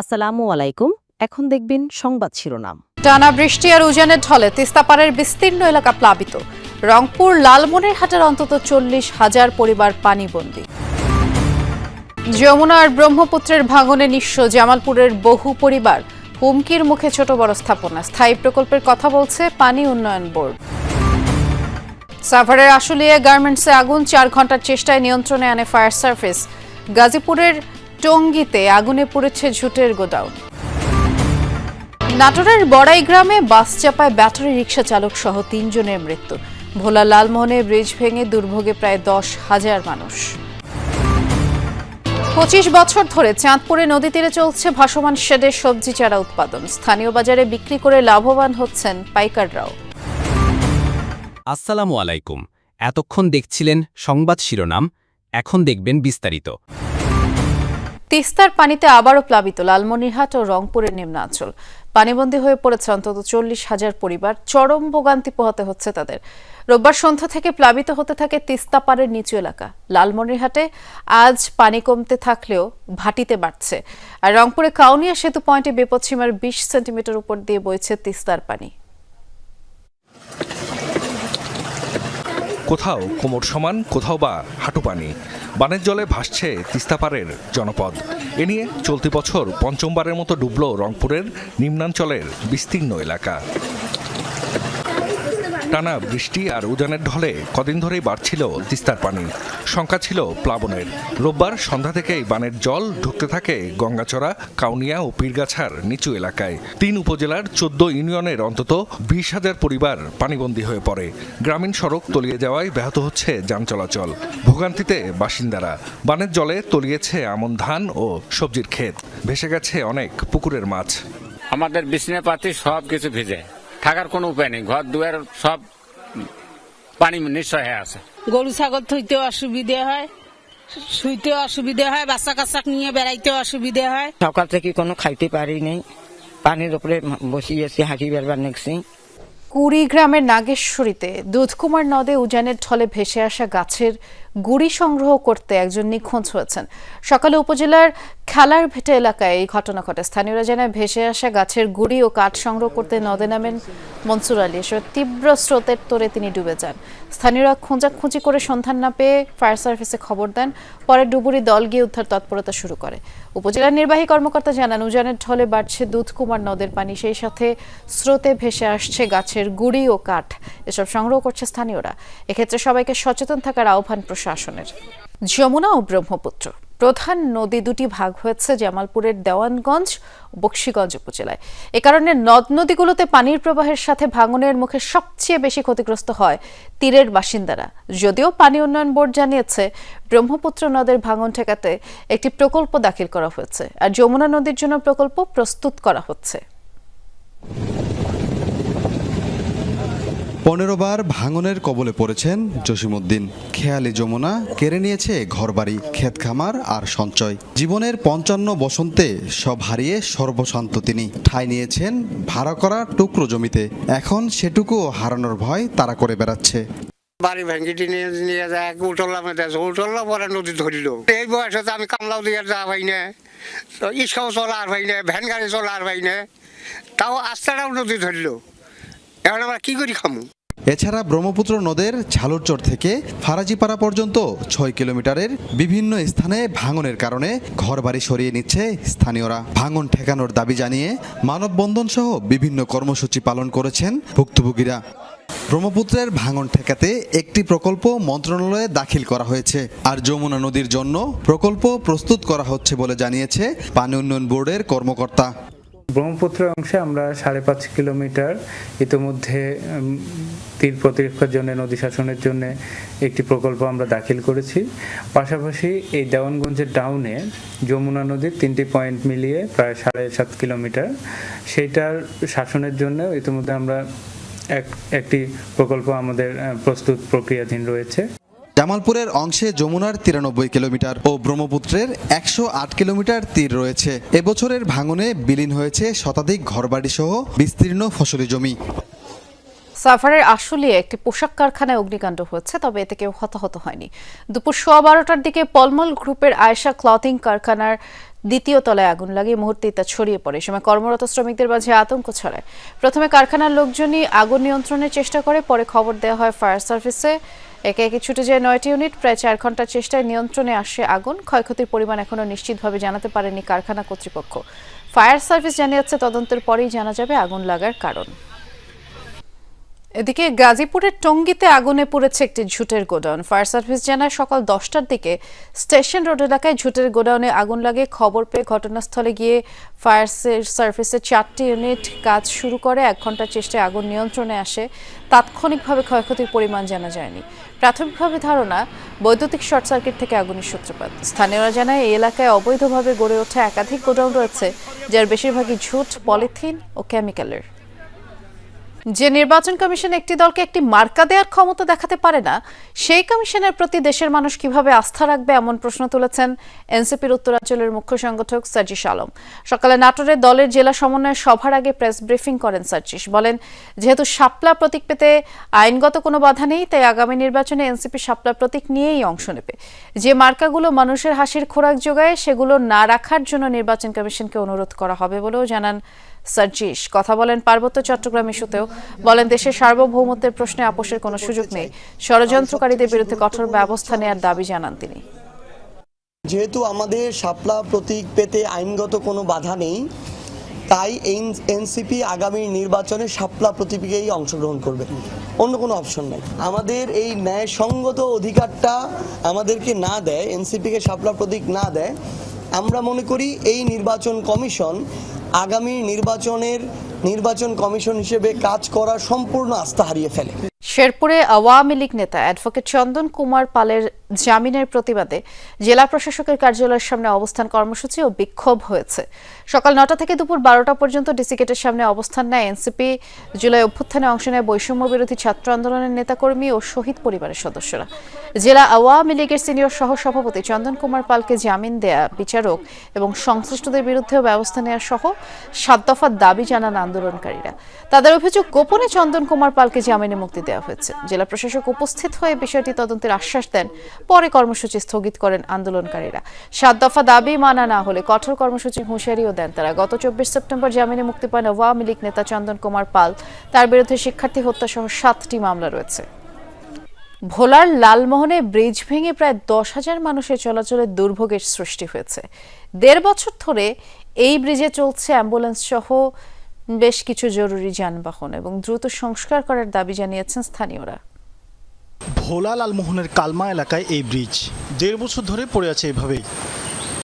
আসসালামু আলাইকুম। এখন দেখবেন সংবাদ শিরোনাম। টানা বৃষ্টি আর উজানের ঢলে তিস্তাপাড়ের বিস্তীর্ণ এলাকা প্লাবিত। রংপুর অন্তত চল্লিশ হাজার পরিবার পানিবন্দী। যমুনা আর ব্রহ্মপুত্রের ভাঙনে নিঃস্ব জামালপুরের বহু পরিবার হুমকির মুখে ছোট বড় স্থাপনা। স্থায়ী প্রকল্পের কথা বলছে পানি উন্নয়ন বোর্ড। সাভারের আশুলিয়া গার্মেন্টসে আগুন চার ঘণ্টার চেষ্টায় নিয়ন্ত্রণে আনে ফায়ার সার্ভিস। গাজীপুরের টঙ্গিতে আগুনে পড়েছে ঝুটের গোডাউন। নাটোরের বড়াই গ্রামে বাস চাপায় ব্যাটারি রিক্সা চালক সহ তিনজনের মৃত্যু। ভোলা লালমোহনে ব্রিজ ভেঙে দুর্ভোগে প্রায় দশ হাজার মানুষ। পঁচিশ বছর ধরে চাঁদপুরে নদী তীরে চলছে ভাসমান শেডের সবজি চারা উৎপাদন। স্থানীয় বাজারে বিক্রি করে লাভবান হচ্ছেন পাইকাররাও। আসসালামু আলাইকুম। এতক্ষণ দেখছিলেন সংবাদ শিরোনাম এখন দেখবেন বিস্তারিত। তিস্তার পানিতে আবারও প্লাবিত লালমনিরহাট ও রংপুরের নিম্নাঞ্চল। পানিবন্দী হয়ে পড়েছে অন্তত চল্লিশ হাজার পরিবার। চরম ভোগান্তি পোহাতে হচ্ছে তাদের। রোববার সন্ধ্যা থেকে প্লাবিত হতে থাকে তিস্তা পাড়ের নিচু এলাকা। লালমনিরহাটে আজ পানি কমতে থাকলেও ভাটিতে বাড়ছে। আর রংপুরে কাউনিয়া সেতু পয়েন্টে বিপদসীমার বিশ সেন্টিমিটার উপর দিয়ে বইছে তিস্তার পানি। কোথাও কোমর সমান, কোথাও বা হাঁটু পানি। বানের জলে ভাসছে তিস্তাপাড়ের জনপদ। এ নিয়ে চলতি বছর পঞ্চমবারের মতো ডুবল রংপুরের নিম্নাঞ্চলের বিস্তীর্ণ এলাকা। টানা বৃষ্টি আর উজানের ঢলে কদিন ধরেই বাড়ছিল তিস্তার পানি। শঙ্কা ছিল প্লাবনের। রোববার সন্ধ্যা থেকেই বানের জল ঢুকতে থাকে গঙ্গাচড়া, কাউনিয়া ও পীরগাছার নিচু এলাকায়। তিন উপজেলার চোদ্দ ইউনিয়নের অন্তত বিশ হাজার পরিবার পানিবন্দী হয়ে পড়ে। গ্রামীণ সড়ক তলিয়ে যাওয়ায় ব্যাহত হচ্ছে যান চলাচল। ভোগান্তিতে বাসিন্দারা। বানের জলে তলিয়েছে আমন ধান ও সবজির ক্ষেত। ভেসে গেছে অনেক পুকুরের মাছ। আমাদের বিছনা পাতি সব কিছু ভিজে। থাকার কোনো উপায় নেই। ঘর দুয়ার সব পানি নিশ্চয় হয়ে আছে। গরু ছাগল থইতেও অসুবিধে হয় শুইতেও অসুবিধে হয় বাচ্চা কাচ্চা নিয়ে বেড়াইতেও অসুবিধে হয়। সকাল থেকে কোনো খাইতে পারি নাই। পানির উপরে বসিয়েছি হাঁটি বেরবার নেছি কুড়িগ্রামের নাগেশ্বরীতে দুধকুমার নদে উজানের ঢলে ভেসে আসা গাছের গুড়ি সংগ্রহ করতে একজন নিখোঁজ হয়েছেন। সকালে উপজেলার খেলার ভেটে এলাকায় এই ঘটনা ঘটে। স্থানীয়রা জানায়, ভেসে আসা গাছের গুড়ি ও কাঠ সংগ্রহ করতে নদে নামেন মনসুর আলী। এসব তীব্র স্রোতের তোরে তিনি ডুবে যান। স্থানীয়রা খোঁজাখুঁজি করে সন্ধান না পেয়ে ফায়ার সার্ভিসে খবর দেন। পরে ডুবুরি দল গিয়ে উদ্ধার তৎপরতা শুরু করে। উপজেলার নির্বাহী কর্মকর্তা জানান, উজানের ঢলে বাড়ছে দুধকুমার নদের পানি। সেই সাথে স্রোতে ভেসে আসছে গাছের গুড়ি ও কাঠ। এসব সংগ্রহ করছে স্থানীয়রা। এক্ষেত্রে সবাইকে সচেতন থাকার আহ্বান প্রশাসনের যমুনা ও ব্রহ্মপুত্র। প্রধান নদী দুটি ভাগ হয়েছে জামালপুরের দেওয়ানগঞ্জ বক্সিগঞ্জ উপজেলায়। এ কারণে নদ নদীগুলোতে পানির প্রবাহের সাথে ভাঙনের মুখে সবচেয়ে বেশি ক্ষতিগ্রস্ত হয় তীরের বাসিন্দারা। যদিও পানি উন্নয়ন বোর্ড জানিয়েছে, ব্রহ্মপুত্র নদের ভাঙন ঠেকাতে একটি প্রকল্প দাখিল করা হয়েছে। আর যমুনা নদীর জন্য প্রকল্প প্রস্তুত করা হচ্ছে। পনেরো বার ভাঙনের কবলে পড়েছেন জসিমউদ্দিন। খেয়ালি যমুনা কেড়ে নিয়েছে ঘরবাড়ি ক্ষেত খামার আর সঞ্চয়। জীবনের পঞ্চান্ন বসন্তে সব হারিয়ে সর্বশান্ত তিনি। ঠাঁই নিয়েছেন ভাড়া করা টুকরো জমিতে। এখন সেটুকুও হারানোর ভয় তারা করে বেড়াচ্ছে। বাড়ি ভেঙে নিয়ে নিয়ে যায় উঠলাম উঠলাম পরে নদী ধরিল। এই বয়সে তো আমি কামলাও দিয়ে যাওয়া পাই না। ইস্কাও চলা আর পাই না, ভ্যান গাড়ি চলা আর পাই না। তাও আস্তাটাও নদী ধরিল। এখন আমরা কি করি খামু? এছাড়া ব্রহ্মপুত্র নদের ঝালুরচর থেকে ফারাজিপাড়া পর্যন্ত ছয় কিলোমিটারের বিভিন্ন স্থানে ভাঙনের কারণে ঘরবাড়ি সরিয়ে নিচ্ছে স্থানীয়রা। ভাঙন ঠেকানোর দাবি জানিয়ে মানববন্ধন সহ বিভিন্ন কর্মসূচি পালন করেছেন ভুক্তভোগীরা। ব্রহ্মপুত্রের ভাঙন ঠেকাতে একটি প্রকল্প মন্ত্রণালয়ে দাখিল করা হয়েছে। আর যমুনা নদীর জন্য প্রকল্প প্রস্তুত করা হচ্ছে বলে জানিয়েছে পানি উন্নয়ন বোর্ডের কর্মকর্তা। ব্রহ্মপুত্র অংশে আমরা সাড়ে পাঁচ কিলোমিটার। ইতোমধ্যে তীর প্রতিরক্ষার জন্য, নদী শাসনের জন্য একটি প্রকল্প আমরা দাখিল করেছি। পাশাপাশি এই দেওয়ানগঞ্জের ডাউনে যমুনা নদীর তিনটি পয়েন্ট মিলিয়ে প্রায় সাড়ে সাত কিলোমিটার। সেইটার শাসনের জন্য ইতিমধ্যে আমরা এক, একটি প্রকল্প আমাদের প্রস্তুত প্রক্রিয়াধীন রয়েছে। জামালপুরের অংশে যমুনার তিরানব্বই কিলোমিটার ও ব্রহ্মপুত্রের একশো আট কিলোমিটার তীর রয়েছে। এবছরের ভাঙনে বিলীন হয়েছে শতাধিক ঘরবাড়ি সহ বিস্তীর্ণ ফসলি জমি। সাভারের আশুলিয়ে একটি পোশাক কারখানায় অগ্নিকাণ্ড হয়েছে, তবে এতে কেউ হতাহত হয়নি। দুপুর সোয়া বারোটার দিকে পলমল গ্রুপের আয়েশা ক্লথিং কারখানার দ্বিতীয় তলায় আগুন লাগে মুহূর্তেই তা ছড়িয়ে পড়ে। সময় কর্মরত শ্রমিকদের মাঝে আতঙ্ক ছড়ায়। প্রথমে কারখানার লোকজনই আগুন নিয়ন্ত্রণের চেষ্টা করে, পরে খবর দেওয়া হয় ফায়ার সার্ভিসে। একে একে ছুটে যায় নয়টি ইউনিট, প্রায় চার ঘণ্টার চেষ্টায় নিয়ন্ত্রণে আসে আগুন। ক্ষয়ক্ষতির পরিমাণ এখনও নিশ্চিতভাবে জানাতে পারেনি কারখানা কর্তৃপক্ষ। ফায়ার সার্ভিস জানিয়েছে, তদন্তের পরেই জানা যাবে আগুন লাগার কারণ। এদিকে গাজীপুরের টঙ্গিতে আগুনে পড়েছে একটি ঝুটের গোডাউন। ফায়ার সার্ভিস জানায়, সকাল দশটার দিকে স্টেশন রোড এলাকায় ঝুটের গোডাউনে আগুন লাগে খবর পেয়ে ঘটনাস্থলে গিয়ে ফায়ার সার্ভিসের চারটি ইউনিট কাজ শুরু করে। এক ঘণ্টার চেষ্টায় আগুন নিয়ন্ত্রণে আসে। তাৎক্ষণিকভাবে ক্ষয়ক্ষতির পরিমাণ জানা যায়নি। প্রাথমিকভাবে ধারণা, বৈদ্যুতিক শর্ট সার্কিট থেকে আগুনের সূত্রপাত। স্থানীয়রা জানায়, এই এলাকায় অবৈধভাবে গড়ে ওঠা একাধিক গোডাউন রয়েছে, যার বেশিরভাগই ঝুট, পলিথিন ও কেমিক্যালের। যে নির্বাচন কমিশন একটি দলকে একটি মার্কা দেওয়ার ক্ষমতা দেখাতে পারে না, সেই কমিশনের প্রতি দেশের মানুষ কীভাবে আস্থা রাখবে এমন প্রশ্ন তুলেছেন এনসিপির উত্তরাঞ্চলের মুখ্য সংগঠক সার্জিস আলম। সকালে নাটোরে দলের জেলা সমন্বয় সভার আগে প্রেস ব্রিফিং করেন সার্জিস। বলেন, যেহেতু শাপলা প্রতীক পেতে আইনগত কোনো বাধা নেই, তাই আগামী নির্বাচনে এনসিপি শাপলা প্রতীক নিয়েই অংশ নেবে। যে মার্কাগুলো মানুষের হাসির খোরাক যোগায়, সেগুলো না রাখার জন্য নির্বাচন কমিশনকে অনুরোধ করা হবে বলেও জানান সার্জিস কথা বলেন পার্বত্য চট্টগ্রাম ইস্যুতেও। বলেন, দেশের সার্বভৌমত্বের প্রশ্নে আপোষের কোনো সুযোগ নেই। ষড়যন্ত্রকারীদের বিরুদ্ধে কঠোর ব্যবস্থা নেওয়ার দাবি জানান তিনি। যেহেতু আমাদের শাপলা প্রতীক পেতে আইনগত কোনো বাধা নেই, তাই এনসিপি আগামী নির্বাচনে শাপলা প্রতীকেই অংশগ্রহণ করবে। অন্য কোনো অপশন নেই। আমাদের এই ন্যায়সঙ্গত অধিকারটা আমাদেরকে না দেয়, এনসিপিকে শাপলা প্রতীক না দেয়, আমরা মনে করি এই নির্বাচন কমিশন আগামী নির্বাচনের নির্বাচন কমিশন হিসেবে কাজ করার সম্পূর্ণ আস্থা হারিয়ে ফেলে। শেরপুরে আওয়ামী লীগ নেতা অ্যাডভোকেট চন্দন কুমার পালের জামিনের প্রতিবাদে জেলা প্রশাসকের কার্যালয়ের সামনে অবস্থান কর্মসূচি ও বিক্ষোভ হয়েছে। সকাল নটা থেকে দুপুর বারোটা পর্যন্ত ডিসিকেটের সামনে অবস্থান নেয় এনসিপি। জুলাই অভ্যুত্থানে অংশ নেয় বৈষম্য বিরোধী ছাত্র আন্দোলনের নেতাকর্মী ও শহীদ পরিবারের সদস্যরা। জেলা আওয়ামী লীগের সিনিয়র সহ সভাপতি চন্দন কুমার পালকে জামিন দেয়া বিচারক এবং সংশ্লিষ্টদের বিরুদ্ধেও ব্যবস্থা নেওয়া সহ সাত দফার দাবি জানান আন্দোলনকারীরা। তাদের অভিযোগ, গোপনে চন্দন কুমার পালকে জামিনে মুক্তি দেওয়া হয়েছে। জেলা প্রশাসক উপস্থিত হয়ে বিষয়টি তদন্তের আশ্বাস দেন। পরে কর্মসূচি স্থগিত করেন আন্দোলনকারীরা। সাত দফা দাবি মানা না হলে কঠোর কর্মসূচি হুঁশিয়ারিও দেন তারা। গত চব্বিশ সেপ্টেম্বর জামিনে মুক্তি পান আওয়ামী লীগ নেতা চন্দন কুমার পাল। তার বিরুদ্ধে শিক্ষার্থী হত্যা সহ সাতটি মামলা রয়েছে। ভোলার লালমোহনে ব্রিজ ভেঙে প্রায় দশ হাজার মানুষের চলাচলে দুর্ভোগের সৃষ্টি হয়েছে। দেড় বছর ধরে এই ব্রিজে চলছে অ্যাম্বুলেন্স সহ বেশ কিছু জরুরি যানবাহন এবং দ্রুত সংস্কার করার দাবি জানিয়েছেন স্থানীয়রা। ভোলা লালমোহনের কালমা এলাকায় এই ব্রিজ। দেড় বছর ধরে পড়ে আছে এভাবেই।